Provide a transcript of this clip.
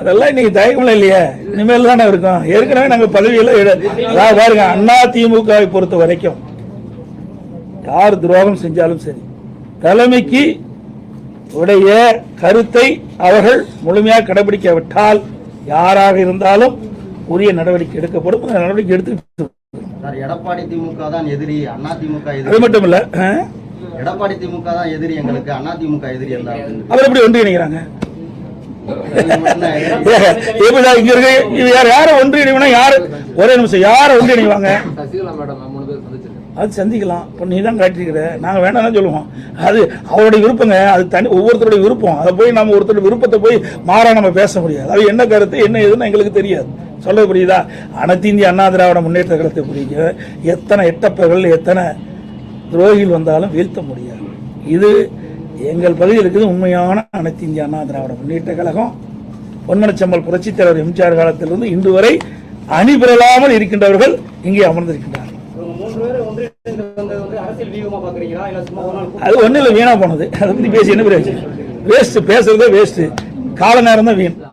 அதெல்லாம் இன்னைக்கு தயக்கம்ல இல்லையே. இனிமேல் தானே இருக்கும். ஏற்கனவே நாங்க பதவியில அதாவது பாருங்க அண்ணா திமுகவை பொறுத்த வரைக்கும் யார் துரோகம் செஞ்சாலும் சரி தலைமைக்கு உடைய கருத்தை அவர்கள் முழுமையாக கடைபிடிக்காவிட்டால் யாராக இருந்தாலும் உரிய நடவடிக்கை எடுக்கப்படும். அந்த நடவடிக்கை எடுத்து சார் எடப்பாடி திமுக தான் எதிரி அண்ணா திமுக அது மட்டும் இல்ல? எடப்பாடி திமுக தான் எதிரி எங்களுக்கு அண்ணா திமுக எதிரி அப்படின்னு. அவர் எப்படி. ஏ, எப்படிதான் இங்க இருக்க. இது யார் யாரை ஒன்றிணைவனா யாரு? ஒரே நிமிஷம் யாரை ஒன்றிணைவாங்க அது சந்திக்கலாம். இப்போ நீ தான் காட்டியிருக்கிற. நாங்கள் வேணாம்னு சொல்லுவோம். அது அவருடைய விருப்பங்க. அது தனி ஒவ்வொருத்தருடைய விருப்பம். அதை போய் நம்ம ஒருத்தருடைய விருப்பத்தை போய் மாறா நம்ம பேச முடியாது. அது என்ன கருத்து என்ன ஏதுன்னு எங்களுக்கு தெரியாது. சொல்ல புரியுதா? அனைத்து இந்திய அண்ணா திராவிட முன்னேற்ற கழகத்தை புரியுங்க எத்தனை எட்டப்பர்கள் எத்தனை துரோகிகள் வந்தாலும் வீழ்த்த முடியாது. இது எங்கள் பகுதியில் இருக்குது உண்மையான அனைத்து இந்திய அண்ணா திராவிட முன்னேற்ற கழகம். பொன்மனச்சம்பல் புரட்சித் தலைவர் எம்ஜிஆர் காலத்திலிருந்து இன்று வரை அணி பெறலாமல் இருக்கின்றவர்கள் இங்கே அமர்ந்திருக்கின்றார்கள். அது ஒன்றும் இல்லை வீணா போனது. அதை பற்றி பேசி என்ன பிரயோஜனம்? வேஸ்ட் பேசுறதே வேஸ்ட் கால நேரம் தான் வீண்.